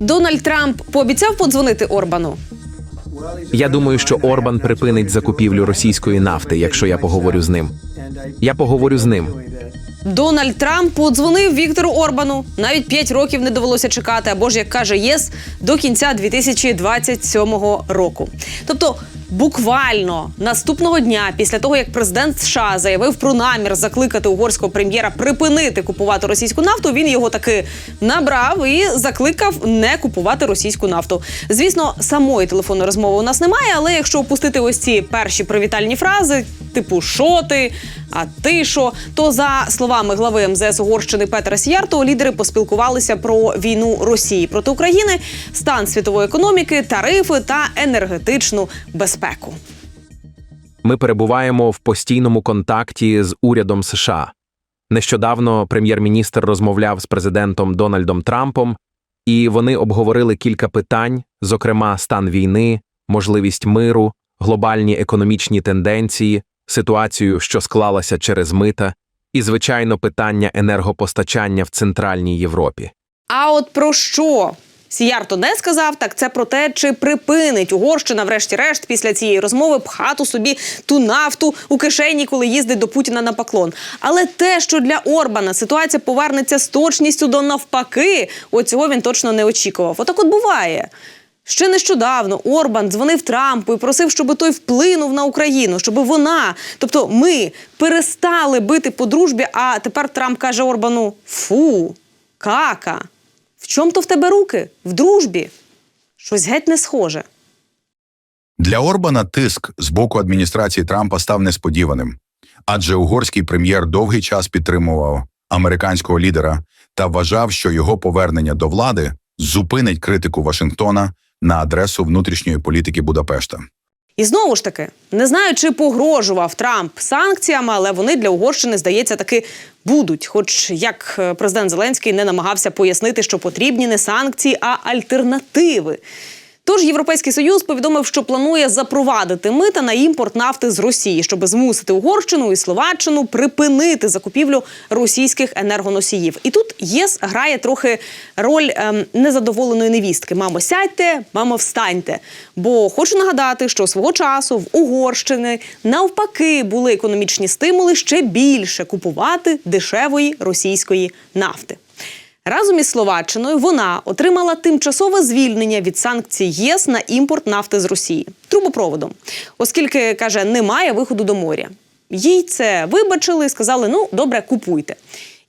Дональд Трамп пообіцяв подзвонити Орбану. Я думаю, що Орбан припинить закупівлю російської нафти, якщо я поговорю з ним. Я поговорю з ним. Дональд Трамп подзвонив Віктору Орбану. Навіть 5 років не довелося чекати, або ж як каже ЄС, до кінця 2027 року. Тобто. Буквально наступного дня, після того як президент США заявив про намір закликати угорського прем'єра припинити купувати російську нафту, він його таки набрав і закликав не купувати російську нафту. Звісно, самої телефонної розмови у нас немає, але якщо опустити ось ці перші привітальні фрази, типу «Шо ти?», а ти що? То за словами глави МЗС Угорщини Петра Сіярто, лідери поспілкувалися про війну Росії проти України, стан світової економіки, тарифи та енергетичну безпеку. Ми перебуваємо в постійному контакті з урядом США. Нещодавно прем'єр-міністр розмовляв з президентом Дональдом Трампом, і вони обговорили кілька питань, зокрема стан війни, можливість миру, глобальні економічні тенденції, ситуацію, що склалася через мита, і, звичайно, питання енергопостачання в Центральній Європі. А от про що? Сіярто не сказав, так це про те, чи припинить Угорщина, врешті-решт, після цієї розмови пхати собі ту нафту у кишені, коли їздить до Путіна на поклон. Але те, що для Орбана ситуація повернеться з точністю до навпаки, оцього він точно не очікував. Отак от буває. Ще нещодавно Орбан дзвонив Трампу і просив, щоб той вплинув на Україну, щоб вона, тобто ми, перестали бити по дружбі. А тепер Трамп каже Орбану: Фу, кака. В чому то в тебе руки? В дружбі? Щось геть не схоже. Для Орбана тиск з боку адміністрації Трампа став несподіваним, адже угорський прем'єр довгий час підтримував американського лідера та вважав, що його повернення до влади зупинить критику Вашингтона на адресу внутрішньої політики Будапешта. І знову ж таки, не знаю, чи погрожував Трамп санкціями, але вони для Угорщини, здається, таки будуть. Хоч як е, президент Зеленський не намагався пояснити, що потрібні не санкції, а альтернативи. Тож Європейський Союз повідомив, що планує запровадити мита на імпорт нафти з Росії, щоб змусити Угорщину і Словаччину припинити закупівлю російських енергоносіїв. І тут ЄС грає трохи роль ем, незадоволеної невістки. Мамо, сядьте, мамо, встаньте. Бо хочу нагадати, що свого часу в Угорщини навпаки були економічні стимули ще більше купувати дешевої російської нафти. Разом із Словаччиною вона отримала тимчасове звільнення від санкцій ЄС на імпорт нафти з Росії трубопроводом, оскільки каже, немає виходу до моря. Їй це вибачили і сказали: ну добре, купуйте.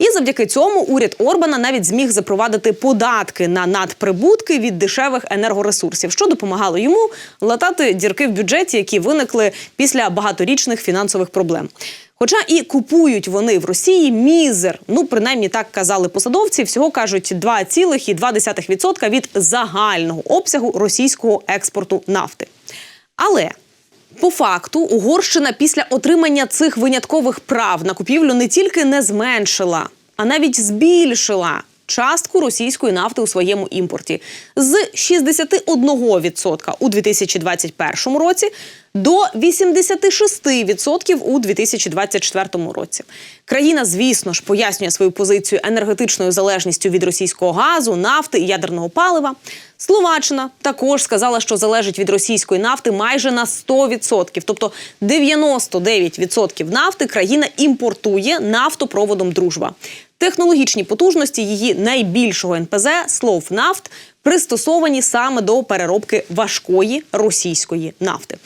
І завдяки цьому уряд Орбана навіть зміг запровадити податки на надприбутки від дешевих енергоресурсів, що допомагало йому латати дірки в бюджеті, які виникли після багаторічних фінансових проблем. Хоча і купують вони в Росії мізер, ну принаймні так казали посадовці, всього кажуть 2,2% від загального обсягу російського експорту нафти. Але по факту Угорщина після отримання цих виняткових прав на купівлю не тільки не зменшила, а навіть збільшила частку російської нафти у своєму імпорті з 61% у 2021 році до 86% у 2024 році. Країна, звісно ж, пояснює свою позицію енергетичною залежністю від російського газу, нафти і ядерного палива. Словаччина також сказала, що залежить від російської нафти майже на 100%. Тобто 99% нафти країна імпортує нафтопроводом Дружба. Технологічні потужності її найбільшого НПЗ «Словнафт» пристосовані саме до переробки важкої російської нафти.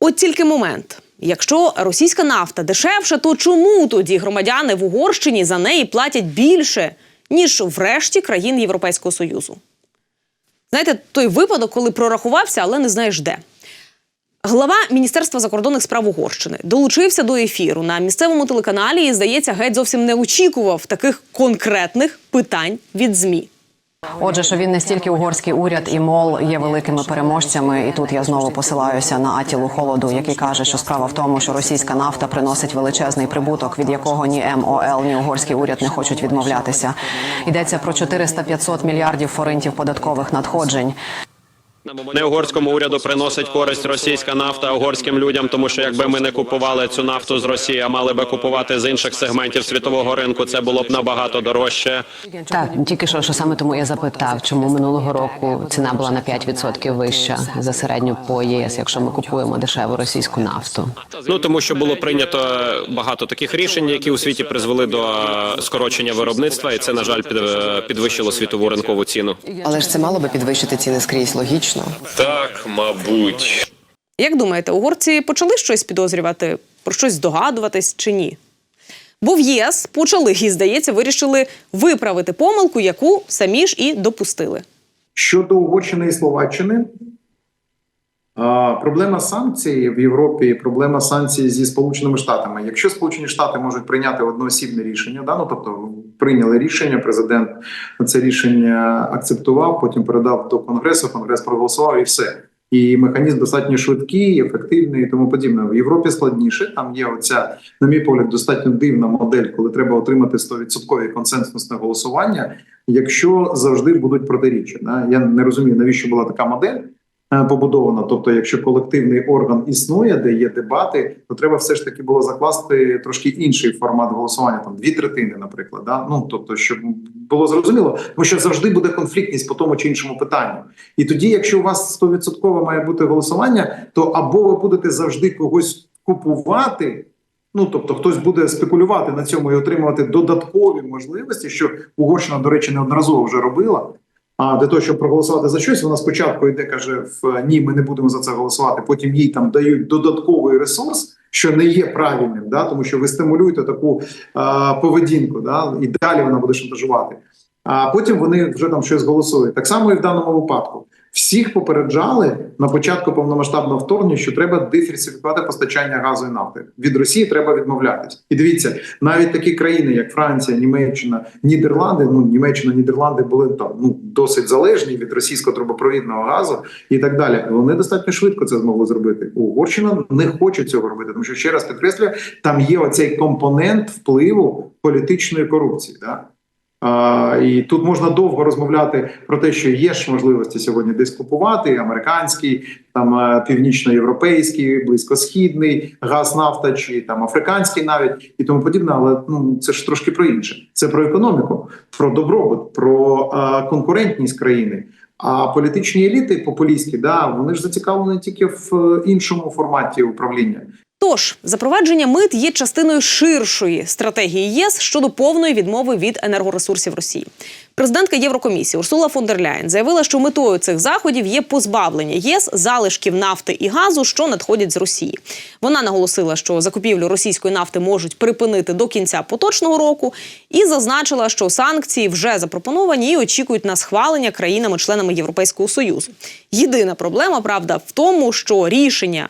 От тільки момент. Якщо російська нафта дешевша, то чому тоді громадяни в Угорщині за неї платять більше, ніж в решті країн Європейського Союзу? Знаєте, той випадок, коли прорахувався, але не знаєш де. Глава Міністерства закордонних справ Угорщини долучився до ефіру на місцевому телеканалі і, здається, геть зовсім не очікував таких конкретних питань від ЗМІ. Отже, що він не стільки угорський уряд і мол є великими переможцями, і тут я знову посилаюся на Атілу Холоду, який каже, що справа в тому, що російська нафта приносить величезний прибуток, від якого ні МОЛ, ні угорський уряд не хочуть відмовлятися. Йдеться про 400-500 мільярдів форинтів податкових надходжень. Не угорському уряду приносить користь російська нафта угорським людям, тому що якби ми не купували цю нафту з Росії, а мали би купувати з інших сегментів світового ринку, це було б набагато дорожче. Так, тільки що, що саме тому я запитав, чому минулого року ціна була на 5% вища за середню по єС, якщо ми купуємо дешеву російську нафту. Ну тому що було прийнято багато таких рішень, які у світі призвели до е, скорочення виробництва, і це на жаль під- е, підвищило світову ринкову ціну. Але ж це мало би підвищити ціни скрізь, логічно. Так, мабуть. Як думаєте, угорці почали щось підозрювати, про щось здогадуватись чи ні? Бо в ЄС почали і, здається, вирішили виправити помилку, яку самі ж і допустили. Щодо Угорщини і Словаччини, проблема санкцій в Європі, проблема санкцій зі Сполученими Штатами. Якщо Сполучені Штати можуть прийняти одноосібне рішення, да, ну тобто прийняли рішення, президент це рішення акцептував, потім передав до Конгресу, Конгрес проголосував і все. І механізм достатньо швидкий, ефективний і тому подібне. В Європі складніше. Там є оця, на мій погляд, достатньо дивна модель, коли треба отримати 100% консенсусне голосування, якщо завжди будуть протиріччя. Я не розумію, навіщо була така модель побудована. Тобто, якщо колективний орган існує, де є дебати, то треба все ж таки було закласти трошки інший формат голосування, там дві третини, наприклад. Да? Ну тобто, щоб було зрозуміло, тому що завжди буде конфліктність по тому чи іншому питанню. І тоді, якщо у вас 100% має бути голосування, то або ви будете завжди когось купувати. Ну, тобто хтось буде спекулювати на цьому і отримувати додаткові можливості, що Угорщина, до речі, неодноразово вже робила. А для того, щоб проголосувати за щось, вона спочатку йде, каже: в ні, ми не будемо за це голосувати. Потім їй там дають додатковий ресурс, що не є правильним, да, тому що ви стимулюєте таку а, поведінку, да, і далі вона буде шантажувати. А потім вони вже там щось голосують. Так само і в даному випадку. Всіх попереджали на початку повномасштабного вторгнення, що треба диверсифікувати постачання газу і нафти. Від Росії треба відмовлятись. І дивіться, навіть такі країни, як Франція, Німеччина, Нідерланди. Ну Німеччина, Нідерланди були там ну досить залежні від російського трубопровідного газу і так далі. Вони достатньо швидко це змогли зробити. Угорщина не хоче цього робити, тому що ще раз підкреслюю, там є оцей компонент впливу політичної корупції. Да? І тут можна довго розмовляти про те, що є ж можливості сьогодні десь купувати американський, там е, північноєвропейський, близькосхідний газ, нафта чи там африканський навіть і тому подібне. Але ну це ж трошки про інше. Це про економіку, про добробут, про е, конкурентність країни. А політичні еліти популістські, да вони ж зацікавлені тільки в е, іншому форматі управління. Тож запровадження мит є частиною ширшої стратегії ЄС щодо повної відмови від енергоресурсів Росії. Президентка Єврокомісії Урсула фон дер Ляєн заявила, що метою цих заходів є позбавлення ЄС залишків нафти і газу, що надходять з Росії. Вона наголосила, що закупівлю російської нафти можуть припинити до кінця поточного року, і зазначила, що санкції вже запропоновані і очікують на схвалення країнами-членами Європейського союзу. Єдина проблема, правда, в тому, що рішення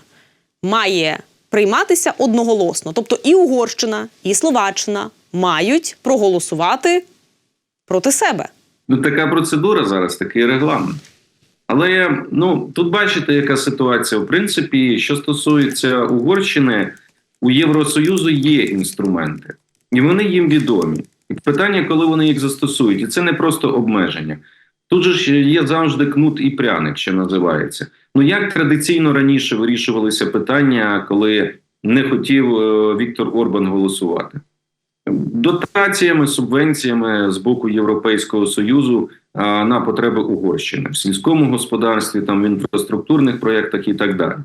має прийматися одноголосно. Тобто і Угорщина, і Словаччина мають проголосувати проти себе. Ну, така процедура зараз, такий регламент. Але ну тут бачите, яка ситуація. В принципі, що стосується Угорщини, у Євросоюзу є інструменти, і вони їм відомі. Питання, коли вони їх застосують, і це не просто обмеження. Тут же ж є завжди кнут і пряник, що називається. Ну як традиційно раніше вирішувалися питання, коли не хотів е, Віктор Орбан голосувати? Дотаціями, субвенціями з боку Європейського союзу а, на потреби Угорщини в сільському господарстві, там в інфраструктурних проєктах і так далі. Е,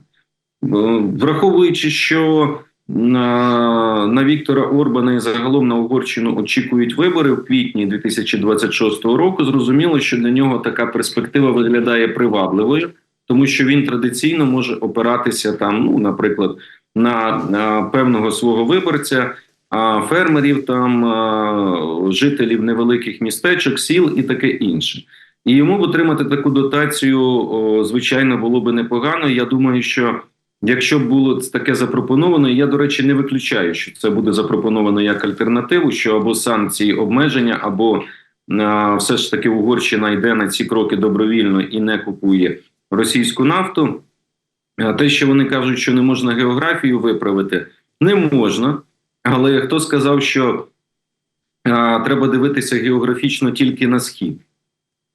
Враховуючи, що на, Віктора Орбана і загалом на Угорщину очікують вибори в квітні 2026 року, зрозуміло, що для нього така перспектива виглядає привабливою, тому що він традиційно може опиратися там, ну, наприклад, на, на певного свого виборця а фермерів, там жителів невеликих містечок, сіл і таке інше. І йому отримати таку дотацію, звичайно, було би непогано. Я думаю, що якщо було таке запропоновано, я до речі не виключаю, що це буде запропоновано як альтернативу, що або санкції обмеження, або а, все ж таки Угорщина йде на ці кроки добровільно і не купує російську нафту. А те, що вони кажуть, що не можна географію виправити, не можна. Але хто сказав, що а, треба дивитися географічно тільки на схід?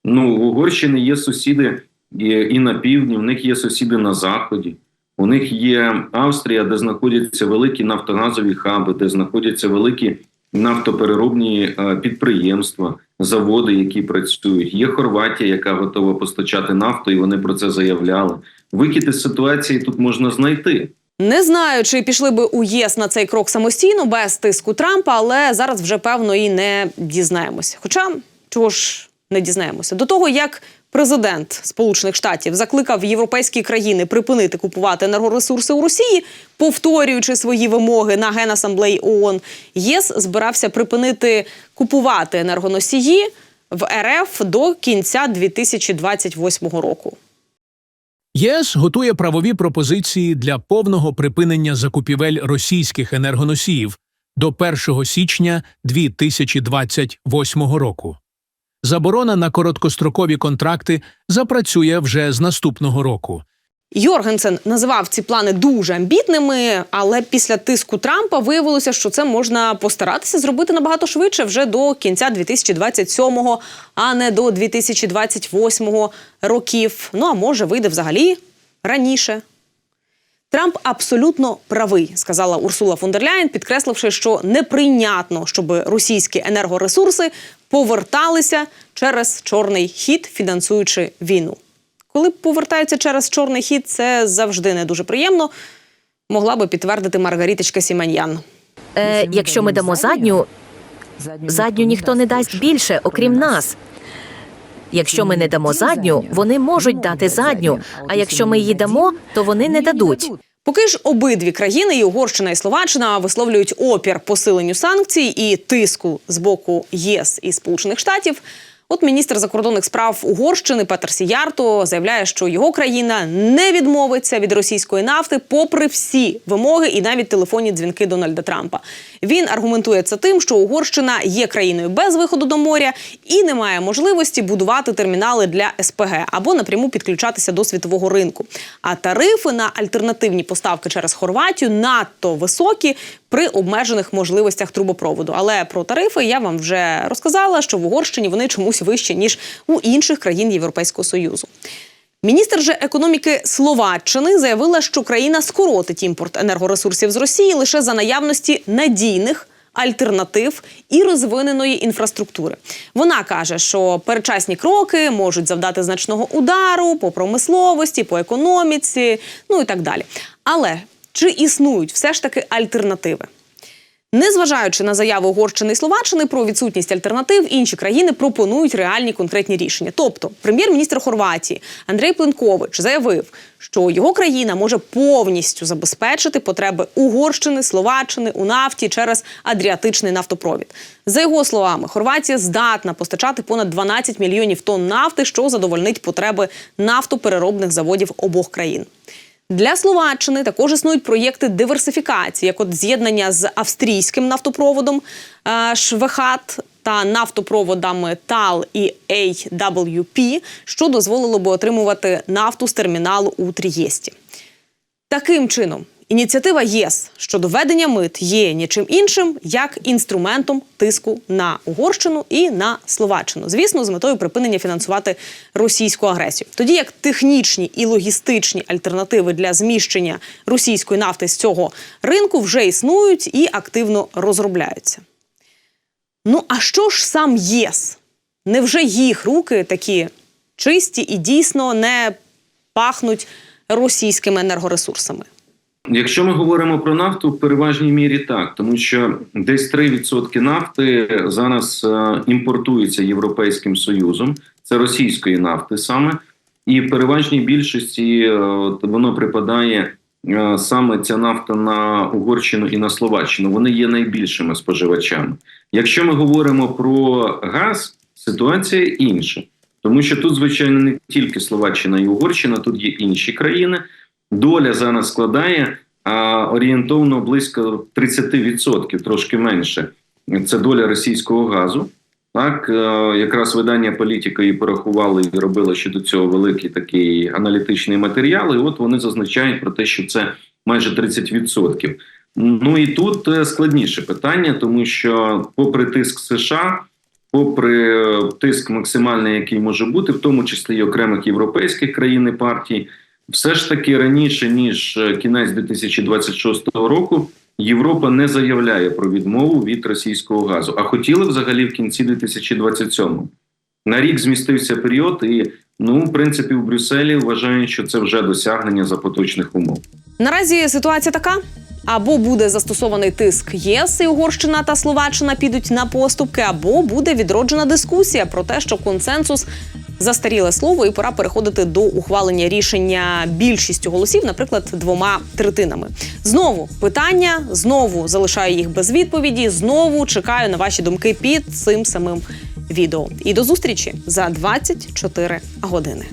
Ну, у Угорщини є сусіди і, і на півдні, в них є сусіди на заході. У них є Австрія, де знаходяться великі нафтогазові хаби, де знаходяться великі нафтопереробні е, підприємства, заводи, які працюють. Є Хорватія, яка готова постачати нафту, і вони про це заявляли. Вихід із ситуації тут можна знайти. Не знаю, чи пішли би у ЄС на цей крок самостійно без тиску Трампа, але зараз вже певно і не дізнаємося. Хоча чого ж не дізнаємося? До того як президент Сполучених Штатів закликав європейські країни припинити купувати енергоресурси у Росії, повторюючи свої вимоги на генасамблеї ООН, ЄС збирався припинити купувати енергоносії в РФ до кінця 2028 року. ЄС готує правові пропозиції для повного припинення закупівель російських енергоносіїв до 1 січня 2028 року. Заборона на короткострокові контракти запрацює вже з наступного року. Йоргенсен називав ці плани дуже амбітними, але після тиску Трампа виявилося, що це можна постаратися зробити набагато швидше вже до кінця 2027-го, а не до 2028 років. Ну а може вийде взагалі раніше. Трамп абсолютно правий, сказала Урсула фон дер Ляєн, підкресливши, що неприйнятно, щоб російські енергоресурси поверталися через чорний хід, фінансуючи війну. Коли повертаються через чорний хід, це завжди не дуже приємно. Могла би підтвердити Маргаріточка Сіманьян. Е, якщо ми дамо задню, задню ніхто не дасть більше, окрім нас. Якщо ми не дамо задню, вони можуть дати задню. А якщо ми її дамо, то вони не дадуть. Поки ж обидві країни, і Угорщина і Словаччина, висловлюють опір посиленню санкцій і тиску з боку ЄС і Сполучених Штатів. От міністр закордонних справ Угорщини Петер Сіярто заявляє, що його країна не відмовиться від російської нафти, попри всі вимоги і навіть телефонні дзвінки Дональда Трампа. Він аргументує це тим, що Угорщина є країною без виходу до моря і не має можливості будувати термінали для СПГ або напряму підключатися до світового ринку. А тарифи на альтернативні поставки через Хорватію надто високі при обмежених можливостях трубопроводу. Але про тарифи я вам вже розказала, що в Угорщині вони чомусь вищі ніж у інших країн Європейського союзу. Міністр же економіки Словаччини заявила, що країна скоротить імпорт енергоресурсів з Росії лише за наявності надійних. Альтернатив і розвиненої інфраструктури. Вона каже, що передчасні кроки можуть завдати значного удару по промисловості, по економіці, ну і так далі. Але чи існують все ж таки альтернативи? Незважаючи на заяви Угорщини і Словаччини про відсутність альтернатив, інші країни пропонують реальні конкретні рішення. Тобто, прем'єр-міністр Хорватії Андрей Пленкович заявив, що його країна може повністю забезпечити потреби Угорщини, Словаччини у нафті через Адріатичний нафтопровід. За його словами, Хорватія здатна постачати понад 12 мільйонів тонн нафти, що задовольнить потреби нафтопереробних заводів обох країн. Для Словаччини також існують проєкти диверсифікації, як от з'єднання з австрійським нафтопроводом е, Швехат та нафтопроводами ТАЛ і AWP, що дозволило би отримувати нафту з терміналу у Трієсті. Таким чином, ініціатива ЄС щодо введення мит є нічим іншим, як інструментом тиску на Угорщину і на Словаччину. Звісно, з метою припинення фінансувати російську агресію. Тоді як технічні і логістичні альтернативи для зміщення російської нафти з цього ринку вже існують і активно розробляються. Ну а що ж сам ЄС? Невже їх руки такі чисті і дійсно не пахнуть російськими енергоресурсами? Якщо ми говоримо про нафту, в переважній мірі так, тому що десь 3% нафти зараз е, імпортується Європейським Союзом, це російської нафти саме, і в переважній більшості е, воно припадає е, саме ця нафта на Угорщину і на Словаччину. Вони є найбільшими споживачами. Якщо ми говоримо про газ, ситуація інша, тому що тут, звичайно, не тільки Словаччина і Угорщина, тут є інші країни. Доля зараз складає а, орієнтовно близько 30%, трошки менше. Це доля російського газу. Так, е, якраз видання політика і порахували і робили щодо цього великий такий аналітичний матеріал. І от вони зазначають про те, що це майже 30%. Ну і тут е, складніше питання, тому що, попри тиск США, попри е, тиск максимальний, який може бути, в тому числі й окремих європейських країн і партій, все ж таки раніше ніж е, кінець 2026 року. Європа не заявляє про відмову від російського газу, а хотіли взагалі в кінці 2027 На рік змістився період, і ну, в принципі, в Брюсселі вважають, що це вже досягнення за поточних умов. Наразі ситуація така. Або буде застосований тиск ЄС і Угорщина та Словаччина підуть на поступки, або буде відроджена дискусія про те, що консенсус застаріле слово, і пора переходити до ухвалення рішення більшістю голосів, наприклад, двома третинами. Знову питання, знову залишаю їх без відповіді. Знову чекаю на ваші думки під цим самим відео. І до зустрічі за 24 години.